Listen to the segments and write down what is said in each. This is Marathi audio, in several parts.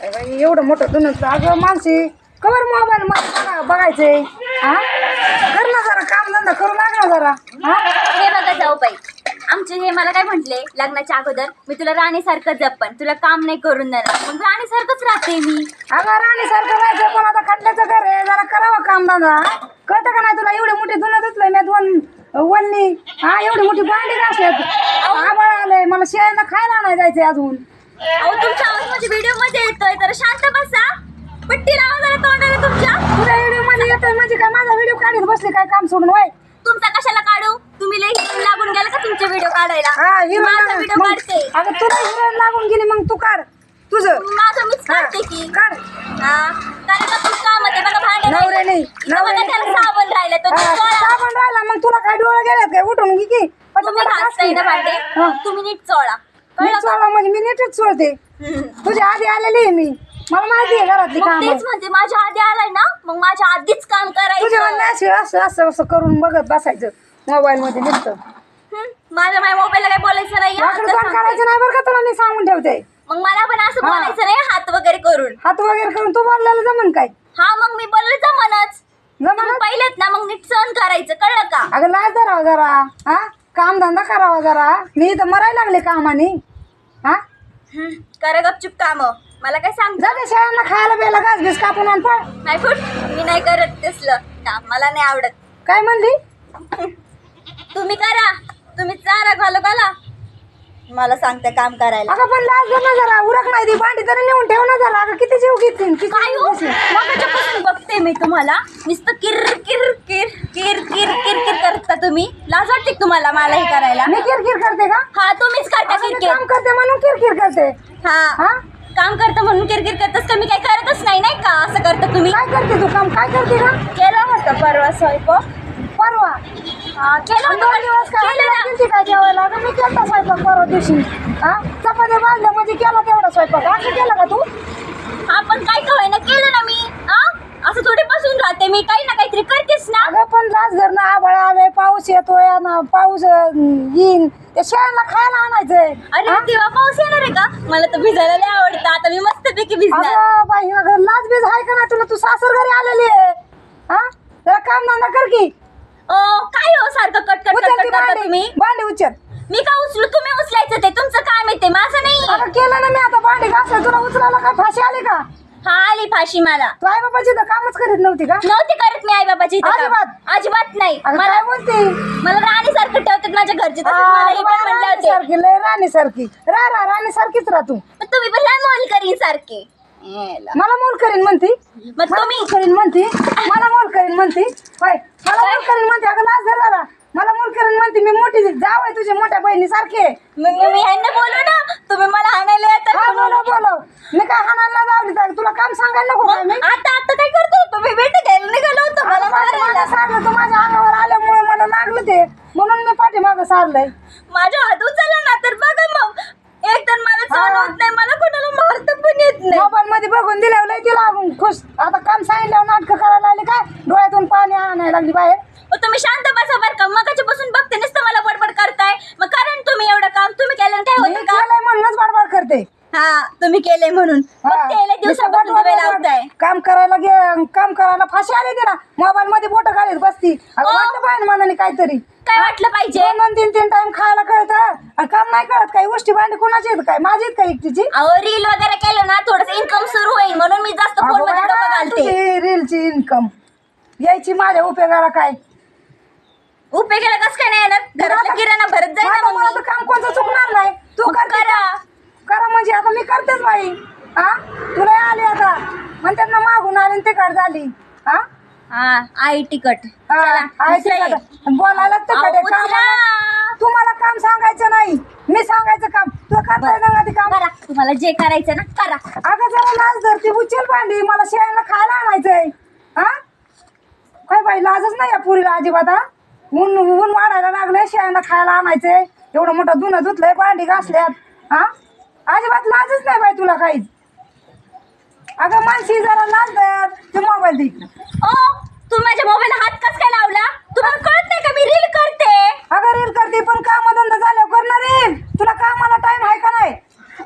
अरे बाई एवढं मोठं दुनच अगं माणसी कवर मोबाईल मध्ये बघायचंय हा? कर ना जरा काम धंदा करू लाग ना जरा. हा? हे बघा जाऊ बाई. आमचे हे मला काय म्हटले? लग्नाच्या अगोदर मी तुला राणीसारखं जप्पन तुला काम नाही करून देणार. मग राणीसारखंच राहते मी. अगं राणी सारखं राहायचं पण आता खटल्याचं घर आहे. जरा करावं काम धंदा. कळतं का नाही तुला? एवढी मोठी दुन धुतलंय मी दोन वल्ली. हा एवढी मोठी भांडी घासल्यात. आबाळ आलंय. मला शेळ्यांना खायला नाही जायचंय अजून. अहो तुमचा आवाज माझ्या व्हिडिओमध्ये येतोय तर शांत बसा. पट्टी लावा जरा तोंडाला तुमच्या. तुझ्या व्हिडिओमध्ये येतोय म्हणजे काय? माझा व्हिडिओ काढत बसले काय काम सोडून होय तुमचा कशाला काढू? तुम्ही लई हिरोईन लागून गेला का तुमचे व्हिडिओ काढायला? हा माझा व्हिडिओ काढते. अगं तुला हिरोईन लागून गेली मग तू काढ. तुझं. माझं मीच काढते की. काढ. हा. कारण का तुझं काम आहे बघा भांडे नवरे राहिले. नाही, नवरे बघा. त्याला साबण राहिलं. तर हा. साबण राहिला मग तुला काय डोळे गेल्यात काय? उठून घे की. तुम्ही घासताय ना भांडे. तुम्ही नीट चोळा. मी? सोडा म्हणजे मी नीटच सोडते हम्म. तुझ्या आधी आलेली आहे मी. मला माहिती आहे घरातली मग काम. तेच म्हणते माझ्या आधी आलाय ना मग माझ्या आधीच काम तुझ्या करायचं असे असं असं असं करून बघत बसायचं मोबाईल मध्ये नुसतं. माझ्या माझ्या मोबाईलला काय बोलायचं नाही हा, वाकडं आता तोंड सांगते. करायचं नाही बरं का तुला मी सांगून ठेवते. मग मला पण असं हा. बोलायचं नाही हात वगैरे करून. हात वगैरे करून तू बोललेलं जमन काय? हा मग मी बोलले जमनच. जमन तुम्ही पहिलेत ना मग नीट सहन करायचं कळलं का? अगं लाज धरावा जरा हा? काम धंदा करावा जरा. मी इथं मरायला लागले कामाने. हा? हम्म. करा गपचूप काम. मला काय सांग जाते शाळांना खायला प्यायला घास बीस कापून आण पळ. नाही फुट मी नाही करत तसलं. काम मला नाही आवडत. काय म्हणली? तुम्ही करा. तुम्ही चारा घालू घाला. मला सांगते काम करायला. अगं पण लाज धर ना जरा. उरक नाही ती भांडी तरी नेऊन ठेव ना जरा. अगं किती जीव घेतील किती काय हो? मगाच्यापासून बघते मी तुम्हाला. नुसतं किर किर किर किर किर किर किर करता तुम्ही. लाज वाटते का तुम्हाला मला हे करायला? मी किरकिर करते का? हा तुम्हीच करता असं मी काम करते म्हणून किरकिर करते. हा. हा? काम करता म्हणून किरकिर करतास का? मी काय करतच नाही नाही का? असं करता तुम्ही. काय करते तू काम? काय करते का? केलं होतं परवा स्वयंपाक. परवा? दोन दिवस का? काय? केलं ना. जेवायला? मी केलता स्वयंपाक परवा दिवशी. हा? चपात्या भाजल्या म्हणजे केला तेवढा स्वयंपाक. असं केलं का तू? हा पण काय ना केलं ना मी. हा? असं थोडी बसून राहते मी. काही ना काहीतरी करतेस ना. अगं पण लाज धर ना आभाळ आलंय पाऊस येतोय ना पाऊस अं, येईन त्या शेळ्यांना खायला आणायचंय. अरे? तेव्हा पाऊस येणार आहे का? मला तर भिजायला लय आवडतं. आता मी मस्तपैकी भिजणार. अगं बाई अगं लाज बीज आहे का नाही तुला? तू सासर घरी आलेली आहे. हा? जरा काम धंदा कर की. ओ काय हो सारखं कट कट उचल कट ती करता तुम्ही? भांडी उचल. मी का उचलू? तुम्ही उचलायचं ते. तुमचं काम आहे? ते माझं नाही. अगं केलं ना मी आता भांडी घासलं तुला उचलायला काय फाशी आली का? हा आली फाशी मला. तू आई बाबाची तर कामच करीत नव्हती का? नव्हती करत मी आई बाबाची. अजिबात? अजिबात नाही. अगं मला काय बोलते? मला राणी सारखं ठेवतात माझ्या घरचे तसंच मला हे पण म्हणले होते सारखी लय राणी सारखी रा रा राणी सारखीच राह तू तुम्ही पण लहान मोल करीन सारखे. याला. मला मोल करीन म्हणती. मग मला तुम्ही मोल करीन म्हणती. मला मोल करीन म्हणती. होय मला मोल करीन म्हणते अगं लाज धर जरा. मला मोल करीन म्हणते मी मोठी जाव आहे तुझ्या मोठ्या बहिणी सारखे मग मी ह्यांना बोलू ना? तुम्ही मला हाणायला येतात म्हणून. बोलव बोलव. मी काय हाणायला जावली तर? तुला काम सांगायला नको का मी? आता आता काय करतो? तुम्ही भेट घ्यायला निघालो होतो मला मारायला. सारलं तू माझ्या अंगावर आल्यामुळे मला लागलं ते. म्हणून मी पाठीमागं सारलंय. माझ्या हात उचलला ना तर बघा मग. एक तर मला सहन. होत नाही मला कोणाला मारता पण येत नाही. मोबाईल मध्ये बघून दिल्यावर तिला खुश. आता काम सांगितल्यावर नाटकं करायला लागली काय? डोळ्यातून पाणी आणायला लागली बाहेर. मग तुम्ही शांत बसा बरं का. मगाच्या बसून बघते नुसतं मला बडबड करताय. मग कारण तुम्ही एवढं काम तुम्ही केलं काय होतं का केलंय म्हणूनच बडबड करते हा तुम्ही केलंय म्हणून. हा. फक्त याला नुसतं दिवसापासून बडबड तुम्ही बडबड. लावताय. काम करायला गे काम करायला फाशी आली तिला मोबाईल मध्ये बोट घालीत बसती. अगं ओ. वाटलं पाहिजे मनाने काहीतरी. काय वाटलं पाहिजे? दोन दोन तीन तीन टाइम खायला कळत. आणि काम नाही कळत काही. गोष्टी भांडी कोणाची आहेत काय? माझी आहेत का एकटीची? अहो रील वगैरे केलं ना थोडस इन्कम सुरू होईल म्हणून मी जास्त फोन अगं मध्ये डोकं बाळा, घालते. तुझी रीलची इन्कम यायची माझ्या उपयोगाला काय? उपयोगाला कसं काय नाही येणार? घरातला किराणा भरत जाईल माझं ना मला. तर काम कोणतं चुकणार नाही? तू मग करते करा. का? करा म्हणजे आता मी करतेच बाई. हा? तुला आली आता. म्हणतात ना मागून आली आणि तिकड झाली. हा? हा आई तिकट. बोलायला तुम्हाला काम सांगायचं नाही. मी सांगायचं काम. तुला करता येतं ना ते काम. करा. तुम्हाला जे करायचं ना करा. अगं जरा लाज धरती. उचल भांडी. मला शेळ्यांना खायला आणायचंय. हा? काय बाई लाजच नाही या पुरीला अजिबात हा? ऊन ऊन वाढायला लागलंय. शेळ्यांना खायला आणायचंय. एवढं मोठं धुणं धुतलंय. भांडी घासल्यात. हा? अजिबात लाजच नाही बाई तुला काहीच. अगं मानसी जरा लाज धर. ते मोबाईल दे इकडं. ओ तुम्ही माझ्या मोबाईल हात कस काय लावला? तुला कळत नाही का मी रील करते? अगं रील करते पण कामधंदा झाल्यावर करणार रील तुला कामाला टाइम आहे का नाही?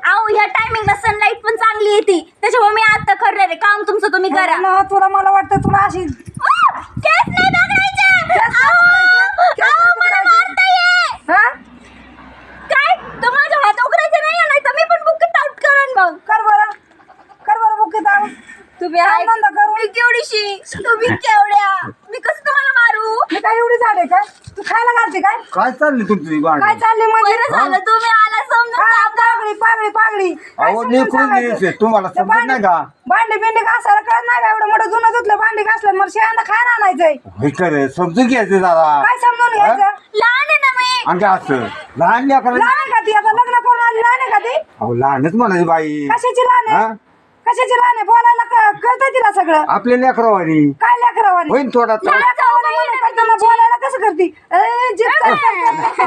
आहो ह्या टायमिंगला सनलाईट पण चांगली येते. त्याच्यामुळे मी आता करणार आहे. काम तुमचं तुम्ही करा. हो ना तुला मला वाटतं तुला अशी काय चालली तुमची काय म्हणजे? झालं तुम्ही आला समजा हा, काय अहो समजून लेकरून सांगायचं? द्यायचे तुम्हाला ते समजत नाही का? भांडी बिंडी घासायला कळत नाही का? एवढं मोठं जुनं धुतलं भांडी घासलं मला शेळ्यांना खायला आणायचंय. होय खरं समजून घ्यायचं दादा. काय समजून घ्यायचं? लहान आहे ना मी. आणि काय असं? लहान लेकरं लहान आहे का ती? आता लग्न करून आली लहान आहे का ती? अहो लहानच म्हणायची बाई. कशाची लहान हा? आहे कशाची लहान आहे? बोलायला क- कळतंय तिला सगळं. आपल्या लेकरावानी. काय लेकरावानी? होईन थोडा त्रास. करताना बोलायला कसं करती ए,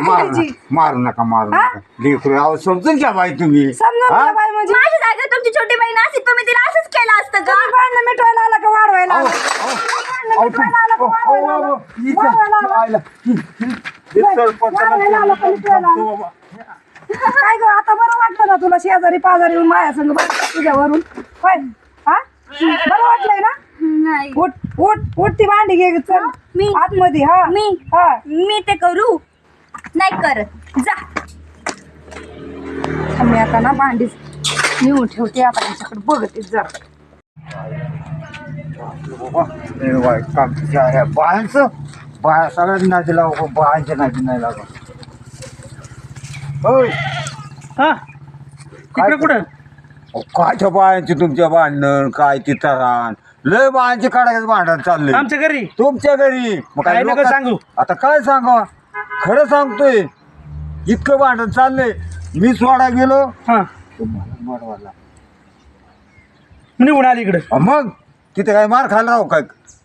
मारू. नका मारू नका मारू हा? नका लेकरू अहो समजून घ्या बाई तुम्ही समजून हा? घ्या बाई म्हणजे माझ्या जागेवर तुमची छोटी बहीण असती तुम्ही तिला असंच केलं असतं का तुम्ही भांडणं मिटवायला आला का वाढवायला अहो, आला? अहो, भांडणं अहो, मिटवायला आला का अहो, अहो, वाढवायला अहो, आला? इथं- वाढवायला आला? आयला. सरपंचाला वाढवायला आला का मिटवायला? काय ग आता बरं वाटतं ना तुला शेजारी पाजारी येऊन माया संग बसलं तुझ्यावरून होय बरं वाटलंय ना? नाही. उठ उठ उठ ती भांडी घे चल. मी? आतमध्ये हा. मी? हा. मी ते करू? नाही करत. जा. मी आता ना भांडीच नेऊन ठेवते आता यांच्याकडे बघते जरा हे आहे. बायांचं? बाया सगळ्यात नादी लावा बायांच्या नादी नाही लावा होय. हा. तिकडे कुठं? कायच्या बायांची तुमच्या भांडण काय ती तरान? लय बायांचे काढायचं भांडण चाललंय. आमच्या घरी. तुमच्या घरी? मग काय नका लोकां- सांगू. आता काय सांगा? खरं सांगतोय इतकं भांडण चाललंय. मी सोडा गेलो. हा. मरवाला निघून आली इकडे. मग? तिथे काय मार खायला राहू काय?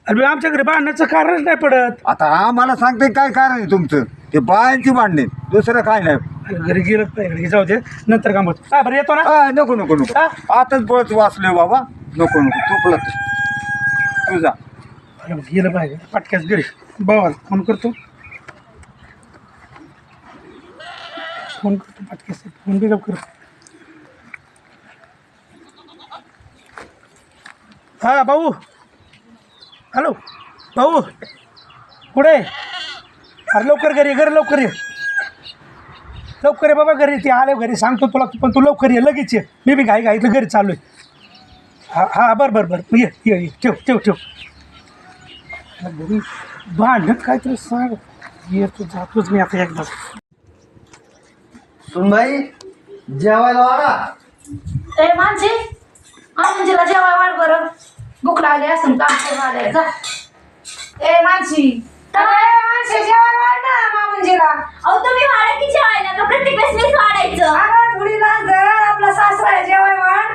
अरे आमच्या घरी बांधण्याचं कारणच नाही पडत. आता आम्हाला सांगते काय कारण आहे तुमचं? ते बायांची भांडणे दुसरं काय नाही. घरी गेलं पाहिजे जाऊ दे. नंतर काम होत. हा बरं येतो ना? आ, नको नको नको. हा? आताच बळच वाचलोय बाबा. नको नको. चुकलं ते. तुझा अरे गेलं पाहिजे. पटक्याच घरी. बाबा फोन करतो. फोन करतो पटक्यास फोन पिकअप कर. हा भाऊ. हॅलो. भाऊ. कुठे? अरे लवकर घरी घरी लवकर ये. लवकर ये बाबा घरी ते आले घरी सांगतो तुला पण तू लवकर ये लगेच ये. मी बी घाई घाईतलं घरी चालू आहे हा हा बरं बरं बरं. ये ये ये. ठेव ठेव ठेव. भांडत काहीतरी सांग. येतो जातोच मी आता एकदा सुनबाई जेवायला वाढा. ए मानसी मानसीला जेवाय वाढ बरं? भूक लागली असं काम करून आले जा. ए मानसी. जेवाय वाढ ना मामंजीला. अहो तुम्ही वाढा की जेवायला का प्रत्येक वेळेस मीच वाढायचं अगं थोडी लाज धर आपला सासरा आहे जेवाय वाढ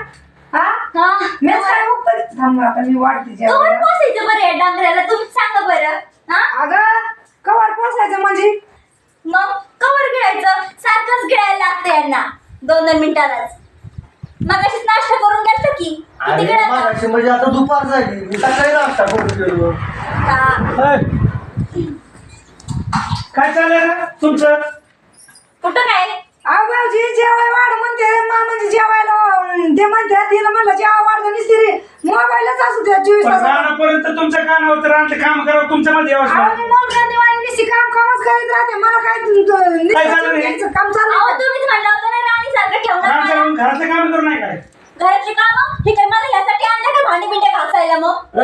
हा हा मीच काय भूक थांब आता मी वाढते कवर पोसायचं बरं या डांगऱ्याला तुम्ही सांगा बरं हा? अगं कवर पोसायचं म्हणजे? मग कवर गिळायचं सारखंच गिळायला लागतं यांना. दोन दोन मिनिटालाच मग अशीच नाश्ता करून गेलतो की किती अरे गिळायचं? मागाशी म्हणजे आता दुपार झाली. मी सकाळी नाश्ता करून गेलो. हा. काय चाललंय ना तुमचं? कुठं काय? अगं जी जेवाय वाढ म्हणते मा म्हणजे जेवायला अं, ते म्हणते तिला म्हणलं जेवा वाढ नुसती रे. चोवीस तास रानापर्यंत तुमच्या कानावर तर रानचं काम करावं तुमच्या मध्ये यावंच अहो, लागतं. मी मोलकर दिवाळी निशी काम कामच करीत राहते. मला काय तु- तु- नुसतं झालं रे? चिडचिडचं काम चाललं अहो तुम्हीच म्हणलं होतं ना राणी सारखं ठेवणार रानच्या मला. राहून घरातलं काम करू नाही काय? घरातली काम? हे काय मला यासाठी आणलं का भांडी पिंड्या घासायला मग?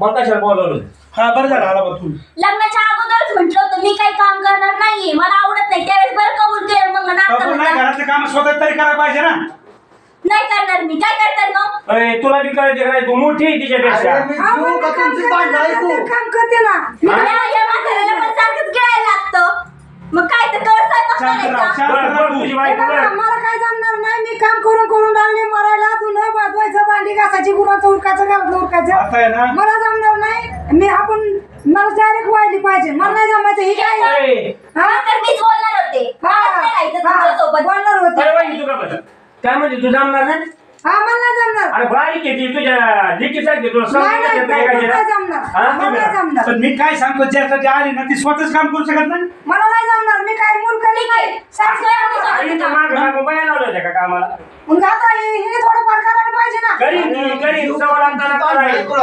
मग कशाला बोलवलं? हा बरं झालं आला बा तू. लग्नाच्या अगोदरच म्हंटल होतं मी काही काम करणार नाहीये. मला आवडत नाही. त्यावेळेस बरं कबूल केलं मग नाही म्हणलं. घरातलं काम स्वतः तरी करायला पाहिजे ना. नाही करणार मी. काय करतात मग? अरे तुला बी कळते काय तू मोठी आहे तिच्यापेक्षा. अरे मी अहो, जीव मी का काम तुमची करते भांडणं ना, ऐकू. ते काम करते ना. मी हा? या या म्हाताऱ्याला पण सारखंच गिळायला लागतं. मग काय तर कळ स्वयंपाक शांत राहा, करायचा शांत बरं, राहा बरं, तू. तुझी हे बायको बघा, बरं. मला काय जमणार नाही. मी काम करून करून लागले मरायला तू न वाजवायचं भांडी घासायची गुराचं उरकायचं घरातलं आता आहे उरकायचं ना? मला जमणार नाही. मी आपण मला डायरेक्ट व्हायली पाहिजे. मला नाही जमायचं ही काय? अरे हा? तर मीच बोलणार होते हा, मलाच नाही राहायचं हा, तुमच्यासोबत बोलणार होते अरे तुका काय म्हणजे तू जमणार नाही? हा मला नाही जमणार. अरे बारीक आहे ती तुझ्या तुला नाही, नाही, नाही, काय नाही जमणार. हा? मला नाही जमणार. पण मी काय सांगतो ज्यासाठी आली ना ती स्वतःच काम करू शकत नाही मला नाही जमणार. मी काय मूल करी ठीक आहे. सासू सासू आहे, आहे. आणि तू मागं मागं बाया लावल्या होत्या का कामाला? मग आता हि- थोडंफार करायला पाहिजे ना. ती सवाल आणताना.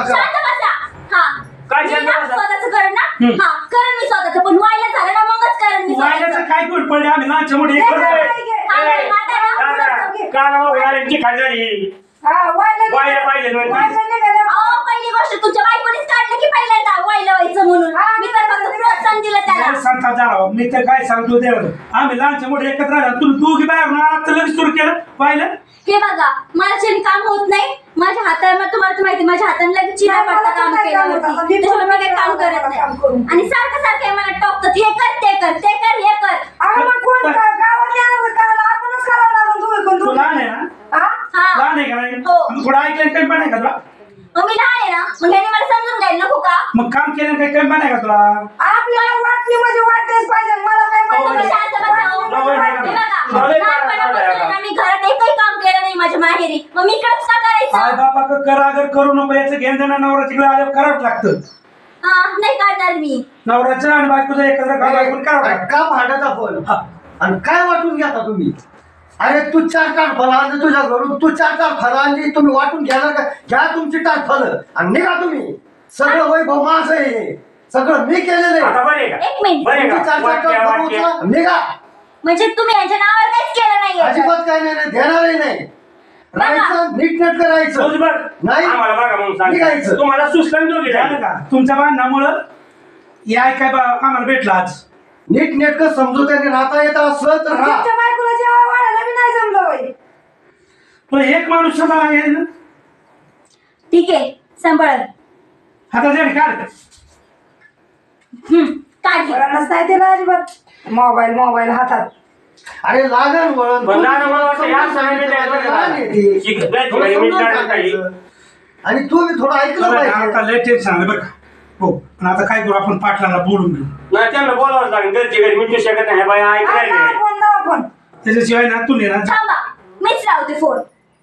शांत बसा. हा. काय मी शांत ना बसा? स्वतःच करेन ना? हा करेन मी स्वतःच पण व्हायला झालं ना मगच करेन मी वायल्याचं स्वतःच. काय गुण पडले? आम्ही लहानच्या मोठे हे ए, म्हातारा, दादा, कानावर घालायची खाजारी? हा, वायलं वायलं निघालं. पाहिजे दोन तीन. वायलं निघालं. अहो पहिली गोष्ट तुमच्या बायकोनीच काढलं की पहिल्यांदा वाहिलं व्हायचं म्हणून. हा, मी तर फक्त प्रोत्साहन दिलं त्याला. काय सांगता झाला मी तर काय सांगतो ते आम्ही लहानचे मोठे एकत्र राहिला तू बाहेर आला तर लगेच सुरू केलं पाहिलं हे बघा माझ्याने काम होत नाही. माझ्या हाताला तुम्हाला तर माहिती माझ्या हाताने लगेच चिरा नाही, मला पडतं काम पण नाही काम होत. आता मी केल्यावरती त्याच्यामुळे मी काही काम पण करत काम. नाही. आणि सारखं सारखं हे मला टोकतात हे कर ते कर ते कर हे कर. मग कोण गावात येणार करायला आपणच करावं लागून तू ऐकून तू तू लहान आहे ना हा? हा लहान आहे का नाही हो. मग थोडं ऐकलं काही पण आहे का तुला मग मी लहान आहे ना मग ह्याने मला समजून घ्यायला नको का मग काम आहे का तुला? आपल्याला वाटली म्हणजे वाटतेच पाहिजे. मला काय तुम्ही माहिती शांत बसा हो. जाऊ दे, हे बघा, जाऊ दे, लहानपणापासून आहे ना मी घरात एकही काम केलं नाही माझ्या माहेरी. मग मी इकडंच का आई करायचं बाबा क- कर अगर करू नको याचं घेणं देणं नवरा तिकडे आल्यावर करावं लागतं. हा नाही करणार मी. नवऱ्याचं आणि बायकोचं एकत्र काम ऐकून करावं अरे लागतं. का भांडत आपण हा. आणि काय वाटून घेता तुम्ही? अरे तू चार टाट फळं आणली तुझ्या घरून तू चार टाट फळं आणली तुम्ही वाटून घेणार का? घ्या तुमची टाट फळं आणि निघा तुम्ही. सगळं वैभव माझं आहे. हे. सगळं मी केलेलं आता आहे बरे का? एक मिनिट. बरे तुमची का निघा. म्हणजे तुम्ही यांच्या नावावर काहीच केलं नाहीये. अजिबात काय नाही नाही, देणारही नाही. राहायचं करायचं बघ. नाही. आम्हाला बघा म्हणून निघायचं. सांग तुम्हाला सुचलं दोघी झालं. का? तुमच्या भांडणामुळं या काय बा आम्हाला भेटलं आज. नीट नेटकं समजूत्याने राहता येत असलं तर राहा. तुमच्या बायकोला जेव्हा वाढायला बी नाही जमलं बाई. तुला एक माणूस सांभाळा आहे ना? ठीक आहे सांभाळ. जरी काढ. काढली वळणच नाही अजिबात. मोबाईल मोबाईल हातात. अरे लागल वळण. पण लहान मुलं वाटतं, या समजून सगळ्या सांगितलं वेळेला पाहिजे, लहान आहे ती. शिक- जायची थोडं बाई, मी समजून काढत नाही. सांगायचं. आणि तू बी थोडं ऐकलं पाहिजे. आता लय टेन्शन आलं बरं का. हो पण आता काय करू आपण पाटलाला बोलून घेऊ. नाही त्यांना बोलावं लागेल. घरची घरी मिटू शकत नाही. बाई ऐकायला लावा नाही. फोन लावा फोन. त्याच्याशिवाय ना तू ना थांबा मीच लावते फोन.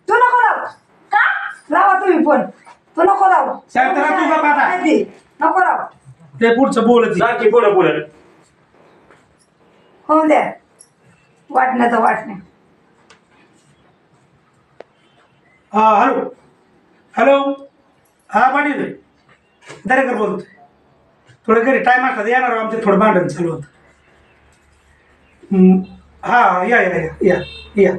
तू नको लाव. का? लावा तुम्ही फोन. तू नको लाव. शांतरा, तू गप्प आता. नको लाव. ते पुढचं बोलत. जा की पुढं पुढं होऊन द्या वाटण्याचं वाटणे हा हॅलो हॅलो हा पाटील दरेकर बोलतोय थोडं घरी टाईम असला तर येणार आमचं थोडं भांडण चालू होतं हम्म, हा या या या या या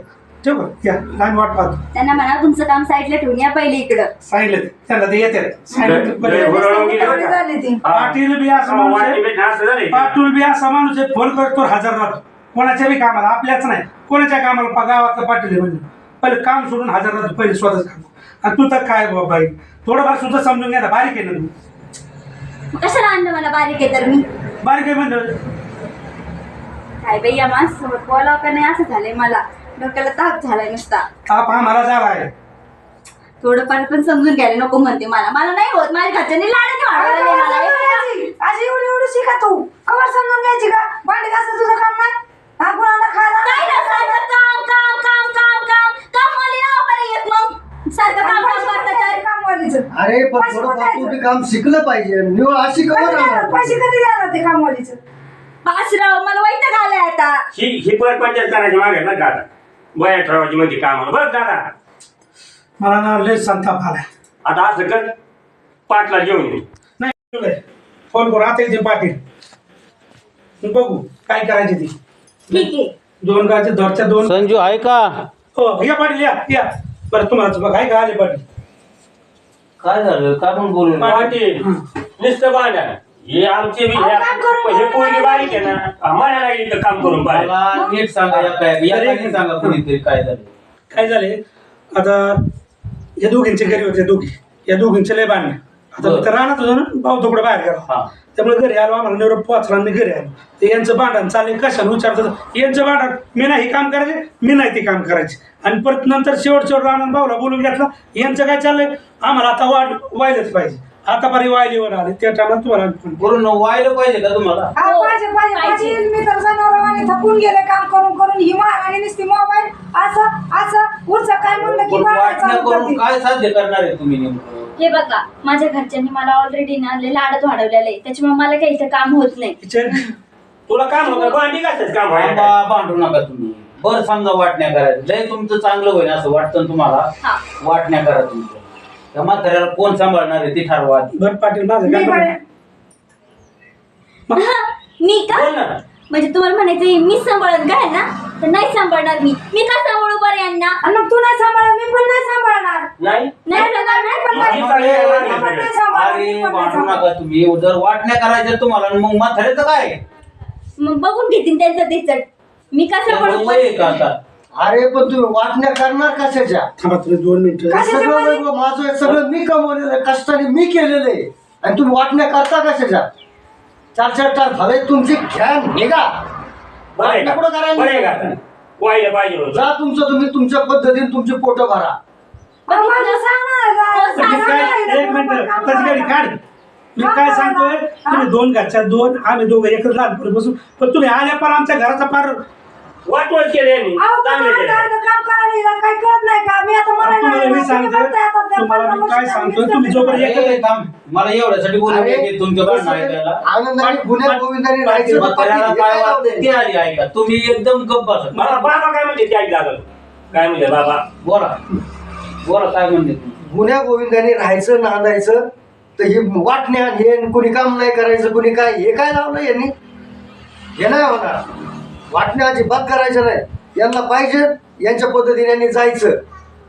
ठेव का? या आम्ही वाट पाहतो. त्यांना म्हणा तुमचं काम साईडला ठेवून या पहिले इकडं. सांगितलं त्यांना ते येते. सांगितलं लय बरं. हुरळून गेली बरं एवढी का? झाली ती. हा. पाटील बी असं माणूस आहे. पाटील बी असा माणूस आहे फोन करतो हजर राहतो कोणाच्या बी कामाला आपल्याच नाही. कोणाच्या कामाला पा- गावातलं पाटील आहे म्हणजे. पहिले काम सोडून हजर राहतो पहिले स्वतःच काम आणि तू तर काय बाबा बाई? थोडंफार सुद्धा समजून घ्या ना बारीक आहे ना तू. मग कशाला आणलं मला बारीक आहे तर मी? बारीक आहे म्हणलं काय बाई या माणसासोबत बोलावं का नाही? असं झालंय मला. डोक्याला ताप झालाय नुसता. ताप हा मला झाला आहे. थोडंफार पण समजून घ्यायला नको म्हणते मला. मला नाही होत. माझ्या घरच्यांनी वाढवलंय मला. हे. अशी एवढी एवढी शिका तू. कवर समजून घ्यायची का? भांडी घासत तुझं काम नाही? हा कुणाला खायला? काय ना सारखं काम काम काम काम काम. काम मला नाव बरं येत मग. सारखं काम काम करतं तर. कामवालीचं? अरे पण पैसे थोडं कुठे तू बी आहेत? काम शिकलं पाहिजे. निवड अशी देणार? राहणार पैसे कधी देणार ते कामवालीचं? पासराव मला वैताग आलाय आता. ही ही पर पंचायत करायची मागे बरं का आता? वया ठरवायची म्हणजे कामाला बरं दादा. मला ना लय संताप आलाय. आता असं कर पाटला घेऊन ये. नाही फोन करू आता येते पाटील. मग बघू काय करायचे ते. ठीक आहे. दोन गायचे धरच्या दोन संजू आहे का? हो या पाटील या या. बरं तुम्हाला बघ आहे का आले पाटील? काय झालं? काय पण बोलून पाटील. नुसतं बांधा हे आमचे बी अहो, काम करून हे. पोरगी बारीक आहे ना. आम्हाला लागली तर काम करून पाहिजे मला नीट सांगा या काय या काय सांगा कुणीतरी काय झालं? काय झाले? आता या दोघींचे घरी होते दोघी. या दोघींचे लय बांधणे आता मी तर राहणार होतो ना भाऊ तुकडे बाहेर गेला. हा. त्यामुळे घरी आलो आम्हाला निरोप पोहोचला आणि मी घरी आलो. ते यांचं भांडण चालले कशाला विचारतात? यांचं भांडण मी नाही हे काम करायचे मी नाही ते काम करायचे. आणि परत नंतर शेवट शेवट राहणार भाऊला बोलून घेतला यांचं काय चाललंय? आम्हाला आता वाट व्हायलाच पाहिजे. आता बरी वायलीवर आले त्या टायमात तुम्हाला आम्ही फोन व्हायला पाहिजे का तुम्हाला? हा पाहिजे पाहिजे पाहिजे. पाहिजे. मी तर जनावरांनी थकून गेले काम करून करून. ही महाराणी नुसती मोबाईल असं असं उरचं काय म्हणलं की पण बाळा वाटण्या चालू करून करते. काय साध्य करणार आहे तुम्ही नेमकं? हे बघा माझ्या घरच्यांनी मला ऑलरेडी ना लय लाडत वाढवलेलं आहे. त्याच्यामुळे मला काही इथं काम होत नाही. विचार. तुला काम होतं भांडी घासायचं काम भांडू नका तुम्ही. बरं समजा वाटण्या करायचं लय तुमचं चांगलं होईल असं वाटतं ना तुम्हाला? हा. वाटण्या करा तुमचं. त्या म्हाताऱ्याला कोण सांभाळणार आहे ती ठरवा. आधी. पाटील माझं मी काय बरे- म्हणणं? मी का? बोल ना. म्हणजे तुम्हाला म्हणायचं मी सांभाळत काय ना तर नाही सांभाळणार मी. मी का सांभाळू बरं यांना? आणि मग तू नाही सांभाळ मी पण नाही सांभाळणार. नाही? नाही सांभाळणार? नाही नाही अरे नाही वाटू. नका तुम्ही. जर वाटण्या करायच्या तुम्हाला आणि मग म्हाताऱ्याचं काय? मग बघून घेतील त्यांचं ते चट मी वय आहे का आता? अरे पण तुम्ही वाटण्या करणार कशाच्या? थांबा तुम्ही दोन मिनिटं. कशाच्या सगळं? वैभव माझं आहे, सगळं मी कमवलेलं आहे कष्टाने मी केलेलं आहे. आणि तुम्ही वाटण्या करता कशाच्या? चार चार टार झाले तुमची घ्या निघा. बरं आहे वाटण्या का? कुठं करायला बरं आहे का? आता? व्हायला पाहिजे होतं. जा तुमचं तुम्ही तुमच्या पद्धतीने तुमची पोटं भरा. माझं सांग ना, मी काय एक मिनिट. काढ. मी काय सांगतोय तुम्ही दोन घरच्या दोन आम्ही दोघं एकच लहानपणी बसून पण तुम्ही आल्या पण आमच्या घराचा पार वाटवट केले यांनी अहो, पण चांगले मला केले अर्धं काम करायला हिला काही कळत नाही का? मी आता म्हणायला तुम्हाला मी लागले, सांगतोय तुम्ही म्हणताय आता त्या तुम्हाला मी पंधरा काय वर्षात सांगतोय? वीस तुम्ही जोपर्यंत वर्षात अरे, थांब. मला एवढ्यासाठी बोलू अरे, की तुमच्या भांडण ऐकायला आनंदाने गुन्ह्या गोविंदाने राहायचं तर म्हाताऱ्याला बाकी काय हे काय वाटतं लावलंय? ते आधी ऐका. तुम्ही एकदम गप्प बसा. मला बाबा काय म्हणते ते ऐक दादा काय म्हणते बाबा? बोला. बोला काय म्हणते तुम्ही गुन्ह्या गोविंदाने राहायचं नांदायचं तर हे वाटण्या हे कुणी काम नाही करायचं कुणी काय हे काय लावलं यांनी? हे नाही होणार. वाटण्या अजिबात करायचं नाही. यांना पाहिजे यांच्या पद्धतीने यांनी जायचं.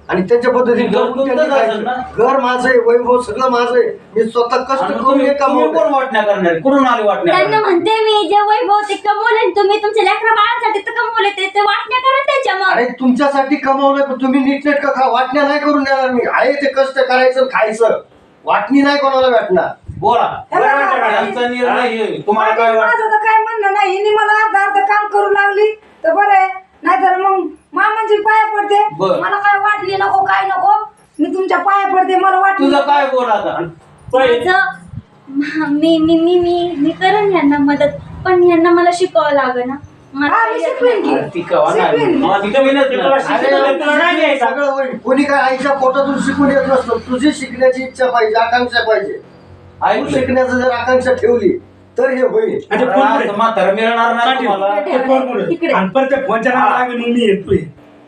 आणि त्यांच्या पद्धतीने घर त्यांनी. घर माझं आहे वैभव सगळं माझं आहे. मी स्वतः कष्ट करून हे कमवलं कोण वाटण्या करणार? कुठून आले वाटण्या त्यांना करणार? म्हणते मी जे वैभव ते कमवले आणि तुम्ही तुमच्या लेकरा बाळांसाठी तर कमवले ते ते वाटण्या करा त्याच्या मग. अरे तुमच्यासाठी कमवलं पण तुम्ही नीटनेटकं खा वाटण्या नाही करून देणार मी. आहे ते कष्ट करायचं आणि खायचं. वाटणी नाही कोणाला भेटणार. बोला निर्णय. तुम्हाला काय वाटतं माझं तर काय म्हणणं नाही हिने मला अर्ध अर्ध काम करू लागली तर बरं आहे नाहीतर मग मामांची पाया पडते बरं. मला काय वाटली नको काय नको मी तुमच्या पाया पडते मला वाटली तुझं. काय बोल आता पहिले माझं मी मी मी मी मी करेन यांना मदत पण यांना मला शिकावं लागेल ना मला हा, मी शिकवेन नाही. की. अरे ती कवा नाही. शिकवेन. मला तिथं बी नसतं. तुला अरे शिकवलं तुला नाही द्यायचं. सगळं होईल कोणी काय आईच्या पोटातून शिकून येत नसतं तुझी शिकण्याची इच्छा पाहिजे आकांक्षा पाहिजे ऐकलं? शिकण्याचं जर आकांक्षा ठेवली तर हे होईल आणि फोन. म्हातारं मिळणार नाही पाटील, तुम्हाला ते फोन पुढे. तिकडे. आणि परत त्या फोनच्या नावाला लागली मी येतोय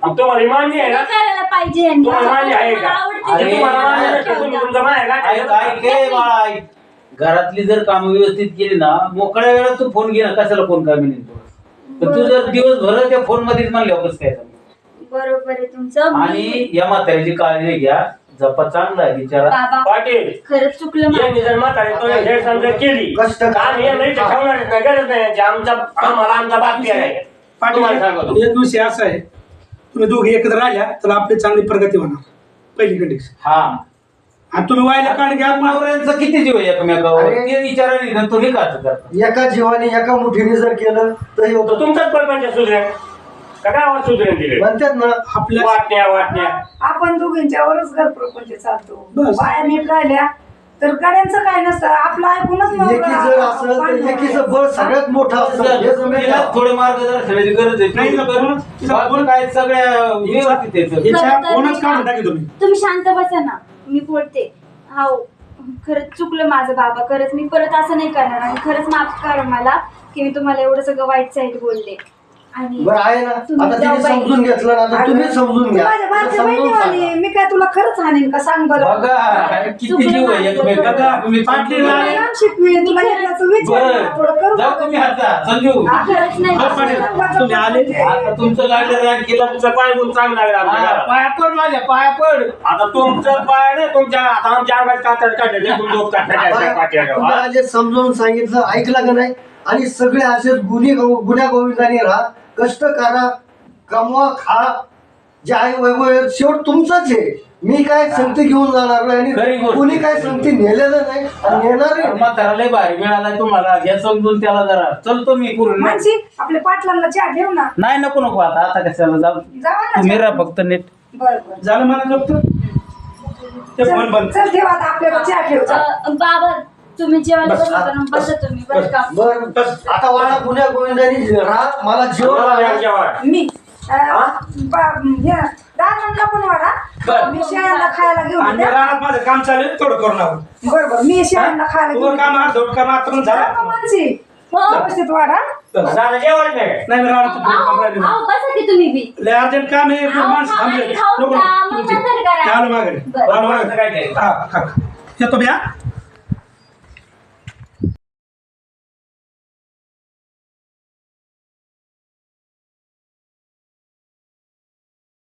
आणि तुम्हाला मान्य आहे हे ना करायला पाहिजे यांनी. तुम्हाला मान्य आहे मला का आवडते अरे, ते. तुम्हाला मान्य आहे का? ठेवता. तुम्ही तुमचं मान्य आहे ऐक का? ऐक हे बाळा ऐक घरातली जर कामं व्यवस्थित केली ना मोकळ्या वेळात तू फोन घे ना कशाला फोन कमी नाही पण तू जर दिवसभर त्या फोन मध्येच म्हणल्यावर कसं काय? बरोबर आहे तुमचं मी- आणि या म्हाताऱ्याची काळजी घ्या जपा चांगला आहे बिचारा. बाबा पाटील खरंच चुकलं यांनी माझं. जर म्हातारे तो गैरसमज केली. कष्ट करा. आम्ही ठेवणारच नाही गरज नाही. यांची आमचा आम्हाला आमचा बातमी आहे. तुम्हाला सांगतो. पाटील एक दिवशी असं आहे तुम्ही दोघे एकत्र राहिल्या तर आपली चांगली प्रगती होणार. पहिली कंडिशन हा. आणि तुम्ही व्हायला घ्या. मग नवऱ्यांचं किती जीव आहे एकमेकावर? अरे. ते विचाराने ना तुम्ही काच करता? एका जीवाने एका मुठीने जर केलं तर हे होतं तुमचाच परपंच सुधरेल का गावात सुधरेल दिले म्हणतात ना आपल्या वाटण्या वाटण्या. आपण दोघींच्यावरच घर प्रपंच चालतो. बस. बाया नीट राहिल्या तर गाड्यांचं काय नसतं. आपलं ऐकूनच नवरा एकी जर असेल तर एकीचं बळ सगळ्यात मोठं असतं. हे जमेल? थोडं मार्गदर्शनाची गरज आहे. नाही, काय सगळ्या नाही काढून? टाकी तुम्ही? तुम्ही शांत बसा ना. मी बोलते. हो खरंच चुकलं माझं बाबा. खरंच मी परत असं नाही करणार. आणि खरंच माफ करा मला की मी तुम्हाला एवढं सगळं वाईट साईड बोलले. आणि बरं आहे ना. तुम्ही आता तिने. समजून घेतलं ना तुम्ही समजून तू घ्या. माझ्या बारच्या समजून बहिणीवाली सांगा. मी काय तुला खरंच हाणीन का? सांग बरं. बघा किती जीव आहे एकमेकाचा. तुम्ही पाटील समजून आले. घ्या. नाम शिकवीन तुला एकदाचं विचार ना, थोडं करू बरं. जाऊ तुम्ही आता संजू. हा, खरंच नाही. बरं, पाटील तुम्ही आले? आता तुमचं गाडलं रान केलं तुमचं पाय गुण चांगला लागला आमच्या घरात. पाया पड माझ्या पाया पड. आता तुमचं पाय तुमच्या आता आमच्या अंगात कातड काढले तुम्ही लोक तुम्ही पाठ्या आले समजावून सांगितलं ऐकलं का नाही? आणि सगळे असेच गुन्हे गुन्ह्या गोविंदाने राहा. कष्ट करा कमवा खा. जे आहे वैभव शेवट तुमचंच आहे. मी काय संगती घेऊन जाणार नाही खरी आणि गोष्ट. कुणी काय संगती नेलेलं नाही आणि नेणार नाही म्हातारा लय भारी मिळाला तुम्हाला. घ्या समजून त्याला जरा. चलतो मी पुरून मानसी आपल्या पाटलांना चहा ठेव ना? नाही नको नको. आता आता कशाला जाऊ? जावा ना तुम्ही. राहा फक्त नीट. बरं बरं. झालं मला जपत? ते फोन चल बंद चल ठेव आता आपल्याला चहा ठेव चल. अं, बाबा तुम्ही जेवायला बस, बसवता ना बसा तुम्ही बरं का बर बस. आता वाटा गुन्ह्या गोविंदाने राहा मला जेवण मी अं, बा- हे, दादांना पण वाढा बरं. मी शेळ्यांना खायला घेऊन आणि येते. रानात माझं काम चालू आहे थोडं करून आहोत बरं बरं मी शेळ्यांना खायला घेऊन तुझं काम येते. अर्धवट काम आता पण मानसी हो. व्यवस्थित वाढा झालं जेवण नाही नाही मी रानात थोडं काम राहिलं. अहो, बसा की तुम्ही बी लय अर्जंट काम आहे अहो, माणसं थांबले खाऊ नको का? मग नको. नंतर करा. आलो माघारी बरं. आलो माघारी काय नाही. हा हा येतो मी हा